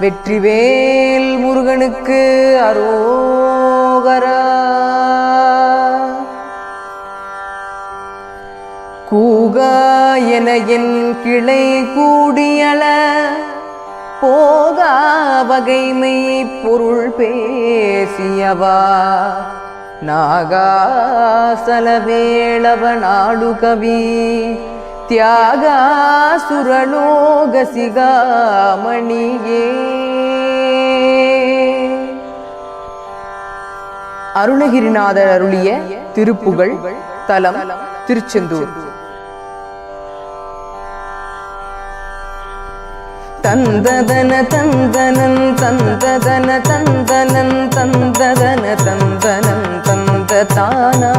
வெற்றிவேல் முருகனுக்கு அரோகரா. கூகா என என் கிளை கூடியள போகா வகைமை பொருள் பேசியவா. நாகாசலவேளவ நாடு கவி தியாகாசுரலோக சிகாமணியே அருணகிரிநாதர் அருளிய திருப்புகழ் தலம் திருச்செந்தூர் தந்ததன தந்தனன் தந்ததன தந்தனன் தந்ததன தந்தனன் தந்த தானா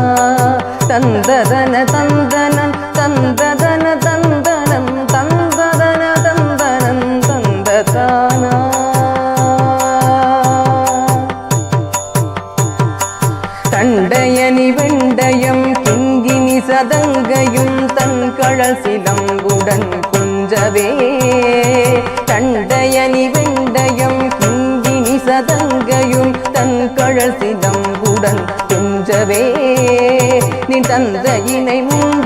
தந்ததன தந்தனன் தந்தத மதங்கையும் தன் கழல் சிலம்புடன் குஞ்சவே. தண்டயனி வெண்டயம் கிங்கினி சதங்கையும் தன் கழல் சிலம்புடன் குஞ்சவே. நீ தந்தையினை முன்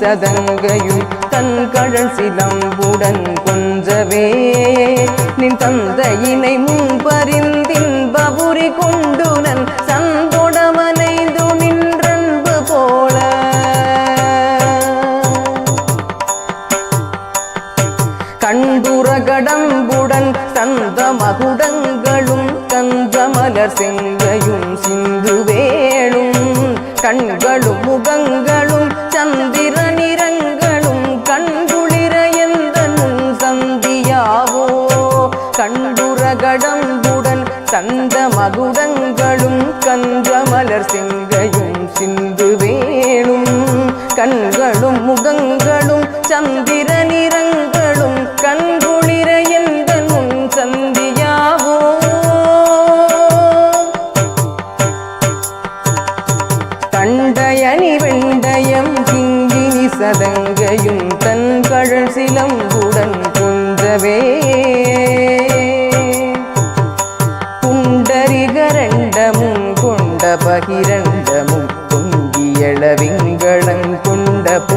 சதங்கையும் தன் கழல் சிலம்புடன் கொஞ்சவே. நின் தந்தையினை முன்பறிந்தின் பபுரி கொண்டுனன் சந்தொடமனைந்து நின்றன்பு போல. கண்டுர கடம்புடன் சந்த மகுடங்களும் கந்த மலர் செங்கையும் சிந்து வேளும் கண்களும் முகங்களும் கங்கையும் சிந்து வேணும். கண்களும் முகங்களும் சந்தி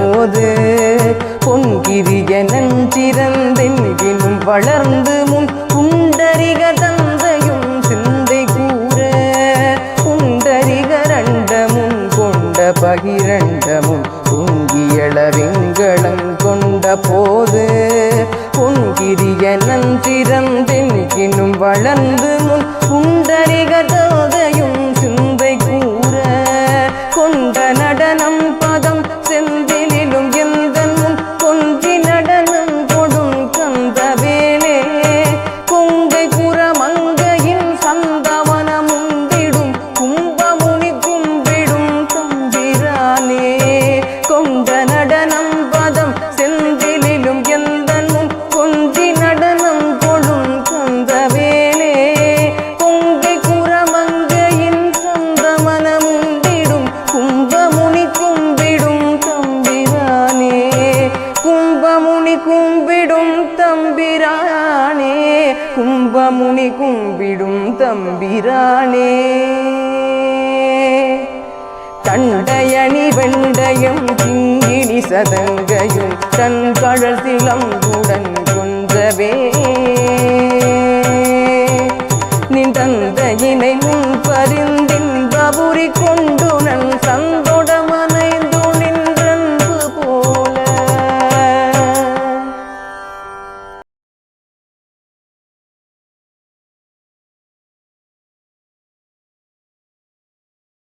போது. பொன்கிரிய நஞ்சிறந்தென்கினும் வளர்ந்து முன் குண்டரிக தந்தையும் சிந்தை கூற. புண்டரிகரண்டமும் கொண்ட பகிரண்டமும் பொங்கியளவிங்களங் கொண்ட போது. பொன்கிரிய நஞ்சிறந்தென்கினும் வளர்ந்து முன் புண்டரிக கும்பமுனி கும்பிடும் தம்பிரானே. தண்டையணி வெண்டையும் கிங்கிணி சதங்கையும் தன் கழல் சிலம்புடன் கொஞ்சவே நின் தந்தையினை முன் பரிந்து